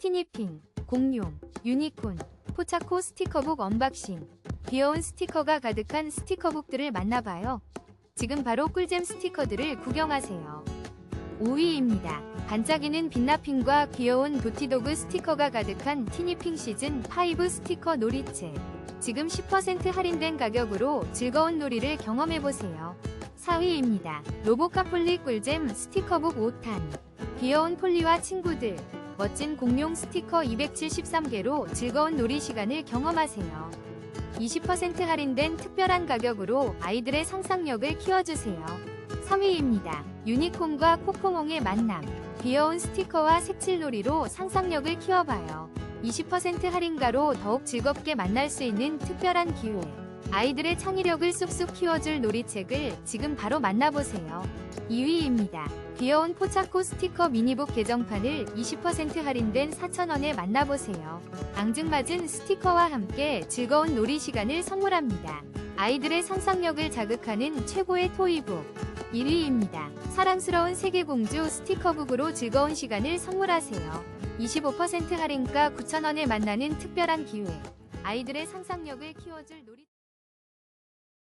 티니핑, 공룡, 유니콘, 포차코 스티커북 언박싱. 귀여운 스티커가 가득한 스티커북들을 만나봐요. 지금 바로 꿀잼 스티커들을 구경하세요. 5위입니다. 반짝이는 빛나핑과 귀여운 도티도그 스티커가 가득한 티니핑 시즌 5 스티커 놀이책. 지금 10% 할인된 가격으로 즐거운 놀이를 경험해보세요. 4위입니다. 로보카폴리 꿀잼 스티커북 5탄. 귀여운 폴리와 친구들. 멋진 공룡 스티커 273개로 즐거운 놀이 시간을 경험하세요. 20% 할인된 특별한 가격으로 아이들의 상상력을 키워주세요. 3위입니다. 유니콘과 코코몽의 만남. 귀여운 스티커와 색칠놀이로 상상력을 키워봐요. 20% 할인가로 더욱 즐겁게 만날 수 있는 특별한 기회. 아이들의 창의력을 쑥쑥 키워줄 놀이책을 지금 바로 만나보세요. 2위입니다. 귀여운 포차코 스티커 미니북 개정판을 20% 할인된 4,000원에 만나보세요. 앙증맞은 스티커와 함께 즐거운 놀이 시간을 선물합니다. 아이들의 상상력을 자극하는 최고의 토이북. 1위입니다. 사랑스러운 세계공주 스티커북으로 즐거운 시간을 선물하세요. 25% 할인가 9,000원에 만나는 특별한 기회. 아이들의 상상력을 키워줄 놀이